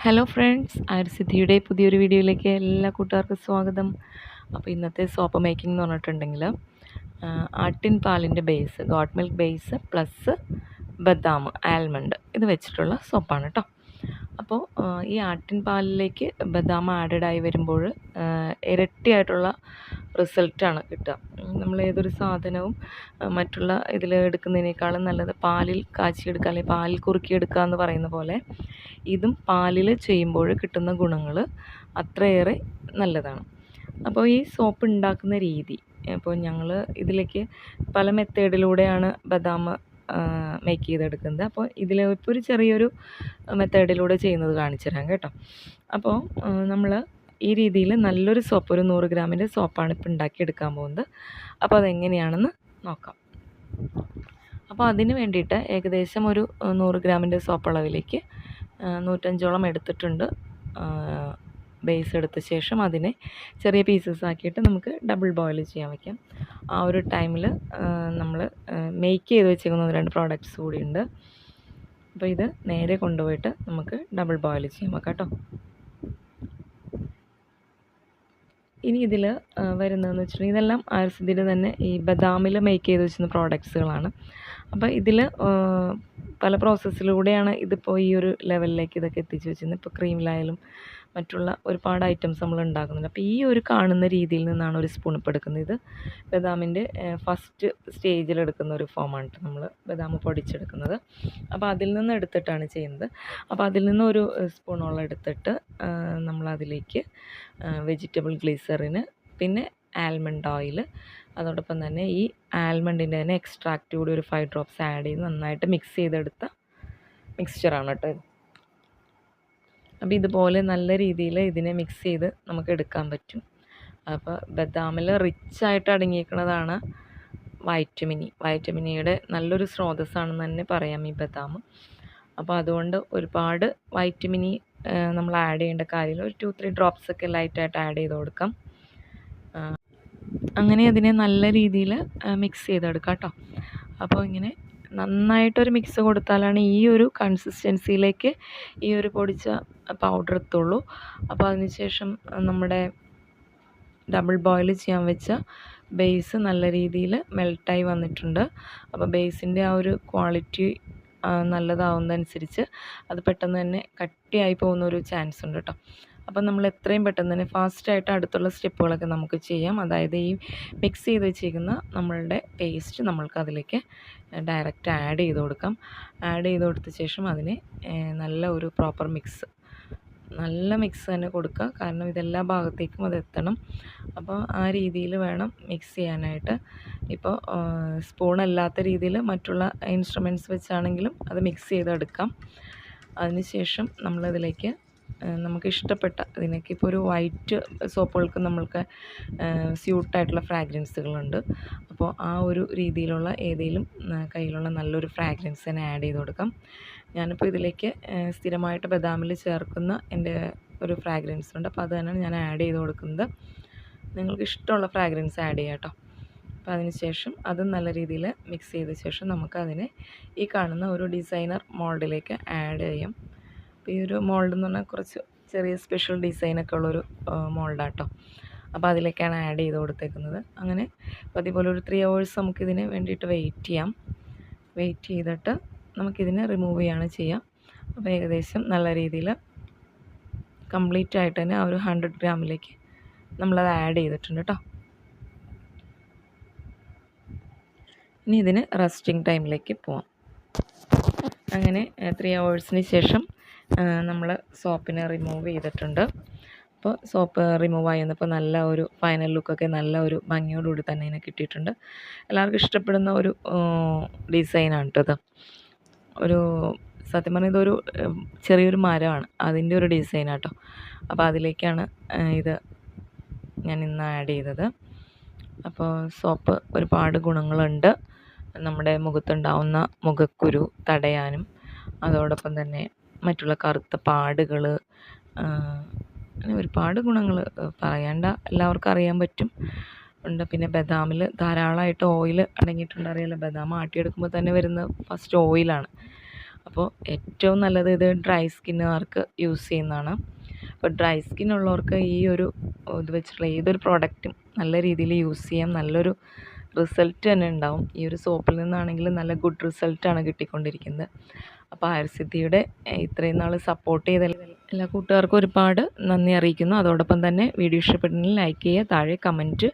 Hello friends ആര്യസിദ്ധിയുടെ പുതിയൊരു വീഡിയോയിലേക്ക് എല്ലാ കൂട്ടുകാർക്കും സ്വാഗതം. അപ്പോൾ ഇന്നത്തെ സോപ്പ് മേക്കിംഗ് എന്ന് പറഞ്ഞിട്ടുണ്ടെങ്കിൽ ആട്ടിൻ പാലിന്റെ base goat milk base plus ബദാം ആൽമണ്ട് ഇത് വെച്ചിട്ടുള്ള സോപ്പാണ് കേട്ടോ അപ്പോൾ ഈ ആട്ടിൻ പാലിലേക്ക് ബദാം ആഡഡ് ആയി വരുമ്പോൾ ഇരട്ടിയായിട്ടുള്ള റിസൾട്ടാണ് കിട്ടുക. നമ്മൾ ഏതൊരു സാധനവും മറ്റുള്ള ഇതിൽ എടുക്കുന്നതിനേക്കാളും നല്ലത് പാലിൽ കാച്ചിയെടുക്കുക അല്ലെങ്കിൽ പാലിൽ കുറുക്കിയെടുക്കുക എന്ന് പറയുന്ന പോലെ ഇതും പാലിൽ ചെയ്യുമ്പോൾ കിട്ടുന്ന ഗുണങ്ങൾ അത്രയേറെ നല്ലതാണ്. അപ്പോൾ ഈ സോപ്പ് ഉണ്ടാക്കുന്ന രീതി അപ്പോൾ ഞങ്ങൾ ഇതിലേക്ക് പല മെത്തേഡിലൂടെയാണ് ബദാം മേക്ക് ചെയ്തെടുക്കുന്നത്. അപ്പോൾ ഇതിൽ ഇപ്പോൾ ഒരു ചെറിയൊരു മെത്തേഡിലൂടെ ചെയ്യുന്നത് കാണിച്ചു തരാം കേട്ടോ. അപ്പോൾ നമ്മൾ ഈ രീതിയിൽ നല്ലൊരു സോപ്പ് ഒരു നൂറ് ഗ്രാമിന്റെ സോപ്പാണ് ഇപ്പോൾ ഉണ്ടാക്കിയെടുക്കാൻ പോകുന്നത്. അപ്പോൾ അതെങ്ങനെയാണെന്ന് നോക്കാം. അപ്പോൾ അതിന് വേണ്ടിയിട്ട് ഏകദേശം ഒരു നൂറ് ഗ്രാമിന്റെ സോപ്പ് അളവിലേക്ക് നൂറ്റഞ്ചോളം എടുത്തിട്ടുണ്ട്. ബേസ് എടുത്ത ശേഷം അതിനെ ചെറിയ പീസസ് ആക്കിയിട്ട് നമുക്ക് ഡബിൾ ബോയിൽ ചെയ്യാൻ വയ്ക്കാം ആ ഒരു ടൈമിൽ നമ്മൾ മേക്ക് ചെയ്ത് വെച്ചേക്കുന്ന ഒന്ന് രണ്ട് പ്രോഡക്റ്റ്സ് കൂടിയുണ്ട് അപ്പോൾ ഇത് നേരെ കൊണ്ടുപോയിട്ട് നമുക്ക് ഡബിൾ ബോയിൽ ചെയ്യാൻ കേട്ടോ. ഇനി ഇതിൽ വരുന്നതെന്ന് വെച്ചിട്ടുണ്ടെങ്കിൽ ഇതെല്ലാം ആയുർസിദ്ധിയുടെ തന്നെ ഈ ബദാമിൽ മേക്ക് ചെയ്ത് വെച്ചിരുന്ന പ്രോഡക്ട്സുകളാണ് അപ്പോൾ ഇതിൽ പല പ്രോസസ്സിലൂടെയാണ് ഇതിപ്പോൾ ഈ ഒരു ലെവലിലേക്ക് ഇതൊക്കെ എത്തിച്ച് വെച്ചിരുന്നത്. ഇപ്പോൾ ക്രീമിലായാലും മറ്റുള്ള ഒരുപാട് ഐറ്റംസ് നമ്മൾ ഉണ്ടാക്കുന്നുണ്ട്. അപ്പോൾ ഈ ഒരു കാണുന്ന രീതിയിൽ നിന്നാണ് ഒരു സ്പൂൺ ഇപ്പോൾ എടുക്കുന്നത്. ഇത് ബദാമിന്റെ ഫസ്റ്റ് സ്റ്റേജിൽ എടുക്കുന്ന ഒരു ഫോമാണ് നമ്മൾ ബദാം പൊടിച്ചെടുക്കുന്നത്. അപ്പോൾ അതിൽ നിന്ന് എടുത്തിട്ടാണ് ചെയ്യുന്നത്. അപ്പോൾ അതിൽ നിന്ന് ഒരു സ്പൂണോളം എടുത്തിട്ട് നമ്മളതിലേക്ക് വെജിറ്റബിൾ ഗ്ലീസറിന് പിന്നെ ആൽമണ്ട് ഓയിൽ അതോടൊപ്പം തന്നെ ഈ ആൽമണ്ടിന്റെ തന്നെ എക്സ്ട്രാക്റ്റ് കൂടി ഒരു ഫൈവ് ഡ്രോപ്സ് ആഡ് ചെയ്ത് നന്നായിട്ട് മിക്സ് ചെയ്തെടുത്ത മിക്സ്ചറാണ് കേട്ടോ ഇത്. അപ്പോൾ ഇതുപോലെ നല്ല രീതിയിൽ ഇതിനെ മിക്സ് ചെയ്ത് നമുക്ക് എടുക്കാൻ പറ്റും. അപ്പോൾ ബദാമിൽ റിച്ചായിട്ട് അടങ്ങിയിരിക്കുന്നതാണ് വൈറ്റമിനി വൈറ്റമിനിയുടെ നല്ലൊരു സ്രോതസ്സാണെന്ന് തന്നെ പറയാം ഈ ബദാം. അപ്പോൾ അതുകൊണ്ട് ഒരുപാട് വൈറ്റമിനി നമ്മൾ ആഡ് ചെയ്യേണ്ട കാര്യമില്ല. ഒരു ടു ത്രീ ഡ്രോപ്സ് ഒക്കെ ലൈറ്റായിട്ട് ആഡ് ചെയ്ത് കൊടുക്കാം. അങ്ങനെ അതിനെ നല്ല രീതിയിൽ മിക്സ് ചെയ്തെടുക്കാം കേട്ടോ. അപ്പോൾ ഇങ്ങനെ നന്നായിട്ടൊരു മിക്സ് കൊടുത്താലാണ് ഈ ഒരു കൺസിസ്റ്റൻസിയിലേക്ക് ഈ ഒരു പൊടിച്ച പൗഡർ എത്തുള്ളൂ. അപ്പോൾ അതിനുശേഷം നമ്മുടെ ഡബിൾ ബോയിൽ ചെയ്യാൻ വെച്ച ബേസ് നല്ല രീതിയിൽ മെൽട്ടായി വന്നിട്ടുണ്ട്. അപ്പോൾ ബേസിന്റെ ആ ഒരു ക്വാളിറ്റി നല്ലതാവുന്നതനുസരിച്ച് അത് പെട്ടെന്ന് തന്നെ കട്ടിയായി പോകുന്ന ഒരു ചാൻസ് ഉണ്ട് കേട്ടോ അപ്പം നമ്മൾ എത്രയും പെട്ടെന്ന് തന്നെ ഫാസ്റ്റായിട്ട് അടുത്തുള്ള സ്റ്റെപ്പുകളൊക്കെ നമുക്ക് ചെയ്യാം. അതായത് ഈ മിക്സ് ചെയ്ത് വെച്ചിരിക്കുന്ന നമ്മളുടെ പേസ്റ്റ് നമ്മൾക്ക് അതിലേക്ക് ഡയറക്റ്റ് ആഡ് ചെയ്ത് കൊടുക്കാം. ആഡ് ചെയ്ത് കൊടുത്ത ശേഷം അതിനെ നല്ല ഒരു പ്രോപ്പർ മിക്സ് നല്ല മിക്സ് തന്നെ കൊടുക്കുക. കാരണം ഇതെല്ലാ ഭാഗത്തേക്കും അത് എത്തണം. അപ്പോൾ ആ രീതിയിൽ വേണം മിക്സ് ചെയ്യാനായിട്ട്. ഇപ്പോൾ സ്പൂണല്ലാത്ത രീതിയിൽ മറ്റുള്ള ഇൻസ്ട്രുമെന്റ്സ് വെച്ചാണെങ്കിലും അത് മിക്സ് ചെയ്തെടുക്കാം. അതിനുശേഷം നമ്മളതിലേക്ക് നമുക്ക് ഇഷ്ടപ്പെട്ട ഇതിനൊക്കെ ഇപ്പോൾ ഒരു വൈറ്റ് സോപ്പുകൾക്ക് നമ്മൾക്ക് സ്യൂട്ടായിട്ടുള്ള ഫ്രാഗ്രൻസുകളുണ്ട് അപ്പോൾ ആ ഒരു രീതിയിലുള്ള ഏതെങ്കിലും കയ്യിലുള്ള നല്ലൊരു ഫ്രാഗ്രൻസ് തന്നെ ആഡ് ചെയ്ത് കൊടുക്കാം. ഞാനിപ്പോൾ ഇതിലേക്ക് സ്ഥിരമായിട്ട് ബദാമിൽ ചേർക്കുന്ന എന്റെ ഒരു ഫ്രാഗ്രൻസ് ഉണ്ട്. അപ്പോൾ അത് തന്നെയാണ് ഞാൻ ആഡ് ചെയ്ത് കൊടുക്കുന്നത്. നിങ്ങൾക്ക് ഇഷ്ടമുള്ള ഫ്രാഗ്രൻസ് ആഡ് ചെയ്യാം കേട്ടോ. അപ്പോൾ അതിന് ശേഷം അതും നല്ല രീതിയിൽ മിക്സ് ചെയ്ത ശേഷം നമുക്കതിനെ ഈ കാണുന്ന ഒരു ഡിസൈനർ മോൾഡിലേക്ക് ആഡ് ചെയ്യാം. ഈ ഒരു മോൾഡ് എന്ന് പറഞ്ഞാൽ കുറച്ച് ചെറിയ സ്പെഷ്യൽ ഡിസൈനൊക്കെ ഉള്ളൊരു മോൾഡാട്ടോ. അപ്പോൾ അതിലേക്കാണ് ആഡ് ചെയ്ത് കൊടുത്തേക്കുന്നത്. അങ്ങനെ അപ്പോൾ അതുപോലെ ഒരു ത്രീ അവേഴ്സ് നമുക്കിതിന് വേണ്ടിയിട്ട് വെയിറ്റ് ചെയ്യാം. വെയിറ്റ് ചെയ്തിട്ട് നമുക്കിതിനെ റിമൂവ് ചെയ്യാണ് ചെയ്യാം. അപ്പോൾ ഏകദേശം നല്ല രീതിയിൽ കംപ്ലീറ്റ് ആയിട്ട് തന്നെ ആ ഒരു ഹൺഡ്രഡ് ഗ്രാമിലേക്ക് നമ്മളത് ആഡ് ചെയ്തിട്ടുണ്ട് കേട്ടോ ഇനി ഇതിന് റെസ്റ്റിംഗ് ടൈമിലേക്ക് പോവാം. അങ്ങനെ ത്രീ അവേഴ്സിന് ശേഷം നമ്മൾ സോപ്പിനെ റിമൂവ് ചെയ്തിട്ടുണ്ട്. അപ്പോൾ സോപ്പ് റിമൂവ് ആയി വന്നപ്പോൾ നല്ല ഒരു ഫൈനൽ ലുക്കൊക്കെ നല്ല ഒരു ഭംഗിയോടുകൂടി തന്നെ ഇതിനെ കിട്ടിയിട്ടുണ്ട്. എല്ലാവർക്കും ഇഷ്ടപ്പെടുന്ന ഒരു ഡിസൈനാണ് കേട്ടോ ഒരു സത്യം പറഞ്ഞാൽ ഇതൊരു ചെറിയൊരു മരമാണ്. അതിന്റെ ഒരു ഡിസൈനാണ് കേട്ടോ. അപ്പോൾ അതിലേക്കാണ് ഇത് ഞാൻ ഇന്ന് ആഡ് ചെയ്തത്. അപ്പോൾ സോപ്പ് ഒരുപാട് ഗുണങ്ങളുണ്ട്. നമ്മുടെ മുഖത്തുണ്ടാവുന്ന മുഖക്കുരു തടയാനും അതോടൊപ്പം തന്നെ മറ്റുള്ള കറുത്ത പാടുകൾ അങ്ങനെ ഒരുപാട് ഗുണങ്ങൾ പറയണ്ട എല്ലാവർക്കും അറിയാൻ പറ്റും. ഉണ്ട്. പിന്നെ ബദാമിൽ ധാരാളമായിട്ട് ഓയിൽ അടങ്ങിയിട്ടുണ്ട്. അറിയാലോ? ബദാം ആട്ടിയെടുക്കുമ്പോൾ തന്നെ വരുന്ന ഫസ്റ്റ് ഓയിലാണ് അപ്പോൾ ഏറ്റവും നല്ലത് ഇത് ഡ്രൈ സ്കിന്നുകാർക്ക് യൂസ് ചെയ്യുന്നതാണ്. അപ്പോൾ ഡ്രൈ സ്കിൻ ഉള്ളവർക്ക് ഈ ഒരു ഇത് വെച്ചിട്ടുള്ള ഏതൊരു പ്രോഡക്റ്റും നല്ല രീതിയിൽ യൂസ് ചെയ്യാം നല്ലൊരു റിസൾട്ട് തന്നെ ഉണ്ടാവും. ഈ ഒരു സോപ്പിൽ നിന്നാണെങ്കിലും നല്ല ഗുഡ് റിസൾട്ടാണ് കിട്ടിക്കൊണ്ടിരിക്കുന്നത്. അപ്പോൾ ആയുർസിദ്ധിയുടെ ഇത്രയും നാൾ സപ്പോർട്ട് ചെയ്ത എല്ലാ കൂട്ടുകാർക്കും ഒരുപാട് നന്ദി അറിയിക്കുന്നു. അതോടൊപ്പം തന്നെ വീഡിയോ ഇഷ്ടപ്പെട്ടെങ്കിൽ ലൈക്ക് ചെയ്യുക താഴെ കമന്റ്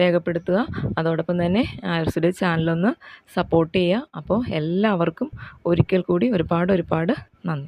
രേഖപ്പെടുത്തുക. അതോടൊപ്പം തന്നെ ആയുർസിദ്ധി ചാനലൊന്ന് സപ്പോർട്ട് ചെയ്യുക. അപ്പോൾ എല്ലാവർക്കും ഒരിക്കൽ കൂടി ഒരുപാട് ഒരുപാട് നന്ദി.